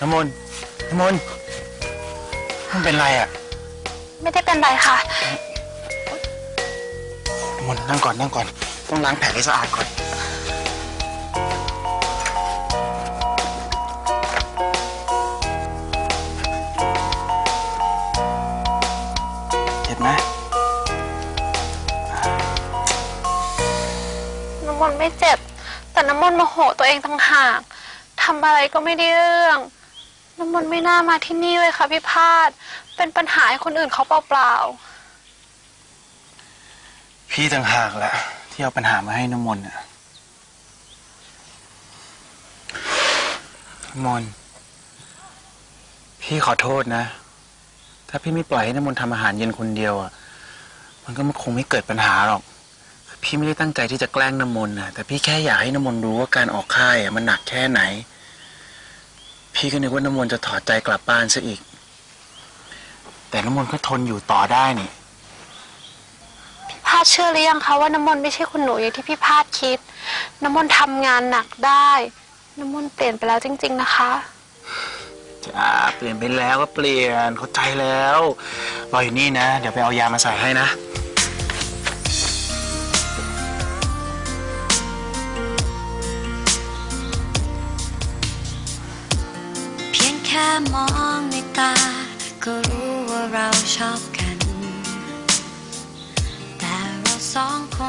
น้ำมนต์น้ำมนต์มันเป็นไรอะไม่ได้เป็นไรค่ะ น้ำมนต์นั่งก่อนนั่งก่อน ต้องล้างแผลให้สะอาดก่อน เจ็บไหมน้ำมนต์ไม่เจ็บ แต่น้ำมนต์โมโหตัวเองต่างหากทำอะไรก็ไม่ได้เรื่อง น้ำมนต์ไม่น่ามาที่นี่เลยค่ะพี่พาดเป็นปัญหาให้คนอื่นเขาเปล่าๆ พี่ต่างหากแหละที่เอาปัญหามาให้น้ำมนต์น่ะน้ำมนต์พี่ขอโทษนะ ถ้าพี่ไม่ปล่อยให้น้ำมนต์ทำอาหารเย็นคนเดียวอะ มันก็คงไม่เกิดปัญหาหรอก พี่ไม่ได้ตั้งใจที่จะแกล้งน้ำมนต์นะแต่พี่แค่อยากให้น้ำมนต์รู้ว่าการออกค่ายอะมันหนักแค่ไหน พี่ก็นึกว่าน้ำมนต์จะถอดใจกลับบ้านซะอีก แต่น้ำมนต์ก็ทนอยู่ต่อได้นี่ๆพี่พาดเชื่อหรือยังคะว่าน้ำมนต์ไม่ใช่คุณหนูอย่างที่พี่พาดคิด น้ำมนต์ทำงานหนักได้ น้ำมนต์เปลี่ยนไปแล้วจริง ๆ นะคะจ้าเปลี่ยนไปแล้วก็เปลี่ยนเข้าใจแล้วรออยู่นี่นะ เดี๋ยวไปเอายามาใส่ให้นะ มองในตา ก็รู้ว่าเราชอบกัน แต่เราสองคน